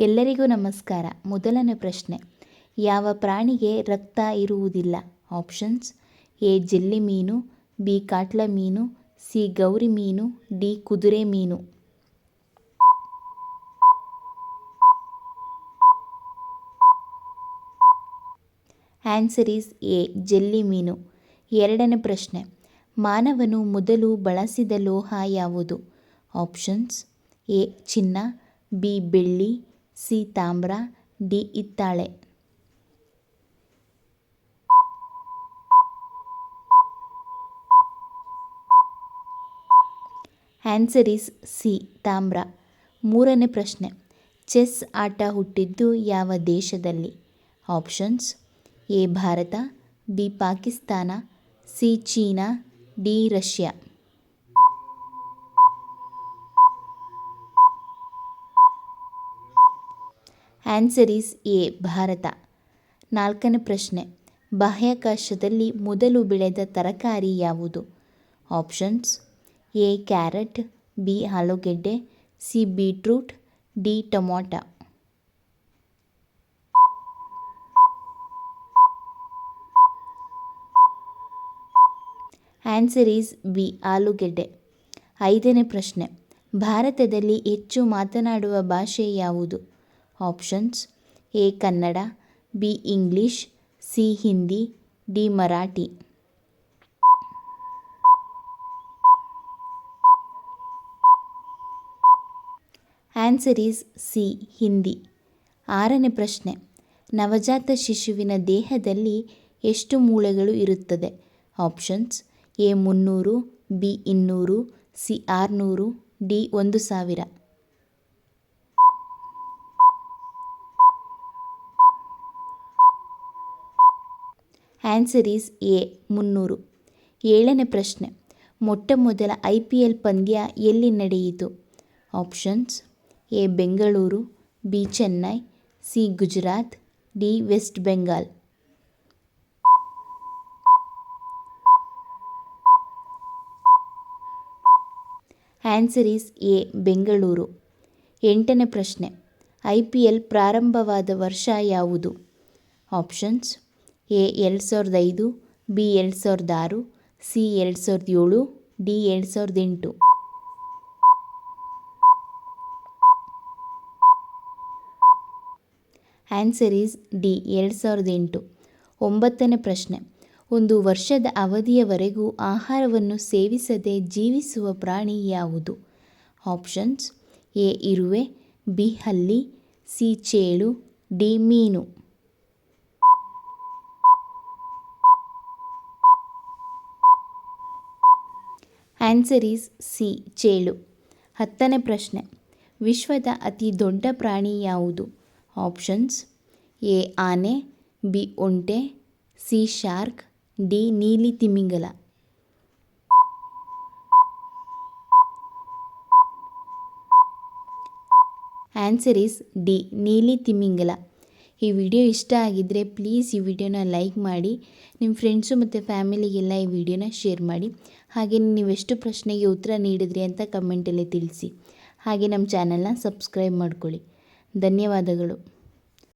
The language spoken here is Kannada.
ಎಲ್ಲರಿಗೂ ನಮಸ್ಕಾರ. ಮೊದಲನೇ ಪ್ರಶ್ನೆ. ಯಾವ ಪ್ರಾಣಿಗೆ ರಕ್ತ ಇರುವುದಿಲ್ಲ? ಆಪ್ಷನ್ಸ್. ಎ. ಜೆಲ್ಲಿ ಮೀನು, ಬಿ. ಕಾಟ್ಲ ಮೀನು, ಸಿ. ಗೌರಿ ಮೀನು, ಡಿ. ಕುದುರೆ ಮೀನು. Answer is A. ಜೆಲ್ಲಿ ಮೀನು. ಎರಡನೇ ಪ್ರಶ್ನೆ. ಮಾನವನು ಮೊದಲು ಬಳಸಿದ ಲೋಹ ಯಾವುದು? ಆಪ್ಷನ್ಸ್. ಎ. ಚಿನ್ನ, ಬಿ. ಬೆಳ್ಳಿ ಸಿ ತಾಮ್ರ ಡಿ ಇತ್ತಾಳೆ. ಆನ್ಸರ್ ಈಸ್ ಸಿ ತಾಮ್ರ ಮೂರನೇ ಪ್ರಶ್ನೆ. ಚೆಸ್ ಆಟ ಹುಟ್ಟಿದ್ದು ಯಾವ ದೇಶದಲ್ಲಿ? Options A Bharat, B Pakistan, C China, D Russia. Answer is A Bharat. ನಾಲ್ಕನೇ ಪ್ರಶ್ನೆ. ಬಾಹ್ಯಾಕಾಶದಲ್ಲಿ ಮೊದಲು ಬೆಳೆದ ತರಕಾರಿ ಯಾವುದು? ಆಪ್ಷನ್ಸ್ ಎ ಕ್ಯಾರೆಟ್, ಬಿ ಆಲೂಗೆಡ್ಡೆ, C beetroot, D tomato. Answer is B ಆಲೂಗೆಡ್ಡೆ. ಐದನೇ ಪ್ರಶ್ನೆ. ಭಾರತದಲ್ಲಿ ಹೆಚ್ಚು ಮಾತನಾಡುವ ಭಾಷೆ ಯಾವುದು? Options A Kannada B English C Hindi D Marathi answer is C Hindi ಆರನೇ ಪ್ರಶ್ನೆ. ನವಜಾತ ಶಿಶುವಿನ ದೇಹದಲ್ಲಿ ಎಷ್ಟು ಮೂಳೆಗಳು ಇರುತ್ತದೆ? ಆಪ್ಷನ್ಸ್ ಎ ಮುನ್ನೂರು. ಬಿ ಇನ್ನೂರು. ಸಿ ಆರುನೂರು. ಡಿ ಒಂದು ಸಾವಿರ. ಆನ್ಸರ್ ಈಸ್ ಎ, ಮುನ್ನೂರು. ಏಳನೇ ಪ್ರಶ್ನೆ. ಮೊಟ್ಟ ಮೊದಲ ಐ ಪಿ ಎಲ್ ಪಂದ್ಯ ಎಲ್ಲಿ ನಡೆಯಿತು? Options, A, Bengaluru, B, Chennai, C, Gujarat, D, West Bengal. Answer is A, Bengaluru. ಎಂಟನೇ ಪ್ರಶ್ನೆ. ಐ ಪಿ ಎಲ್ ಪ್ರಾರಂಭವಾದ ವರ್ಷ ಯಾವುದು? ಆಪ್ಷನ್ಸ್ ಎ ಎರಡು ಸಾವಿರದ ಐದು, ಬಿ ಎರಡು ಸಾವಿರದ ಆರು, ಸಿ ಎರಡು ಸಾವಿರದ ಏಳು, ಡಿ ಎರಡು ಸಾವಿರದ ಎಂಟು. ಆನ್ಸರ್ ಈಸ್ ಡಿ, ಎರಡು ಸಾವಿರದ ಎಂಟು. ಒಂಬತ್ತನೇ ಪ್ರಶ್ನೆ. ಒಂದು ವರ್ಷದ ಅವಧಿಯವರೆಗೂ ಆಹಾರವನ್ನು ಸೇವಿಸದೆ ಜೀವಿಸುವ ಪ್ರಾಣಿ ಯಾವುದು? ಆಪ್ಷನ್ಸ್ ಎ, ಇರುವೆ, ಬಿ, ಹಲ್ಲಿ, ಸಿ, ಚೇಳು, ಡಿ, ಮೀನು. ಆನ್ಸರ್ ಈಸ್ ಸಿ, ಚೇಳು. ಹತ್ತನೇ ಪ್ರಶ್ನೆ. ವಿಶ್ವದ ಅತಿ ದೊಡ್ಡ ಪ್ರಾಣಿ ಯಾವುದು? ಆಪ್ಷನ್ಸ್ ಎ, ಆನೆ, ಬಿ, ಒಂಟೆ, ಸಿ, ಶಾರ್ಕ್, ಡಿ, ನೀಲಿ ತಿಮಿಂಗಲ. ಆನ್ಸರ್ ಈಸ್ ಡಿ, ನೀಲಿ ತಿಮಿಂಗಲ. ಈ ವಿಡಿಯೋ ಇಷ್ಟ ಆಗಿದ್ದರೆ ಪ್ಲೀಸ್ ಈ ವಿಡಿಯೋನ ಲೈಕ್ ಮಾಡಿ, ನಿಮ್ಮ ಫ್ರೆಂಡ್ಸು ಮತ್ತು ಫ್ಯಾಮಿಲಿಗೆಲ್ಲ ಈ ವಿಡಿಯೋನ ಶೇರ್ ಮಾಡಿ. ಹಾಗೆ ನೀವೆಷ್ಟು ಪ್ರಶ್ನೆಗೆ ಉತ್ತರ ನೀಡಿದ್ರಿ ಅಂತ ಕಮೆಂಟಲ್ಲಿ ತಿಳಿಸಿ. ಹಾಗೆ ನಮ್ಮ ಚಾನಲ್ನ ಸಬ್ಸ್ಕ್ರೈಬ್ ಮಾಡ್ಕೊಳ್ಳಿ. ಧನ್ಯವಾದಗಳು.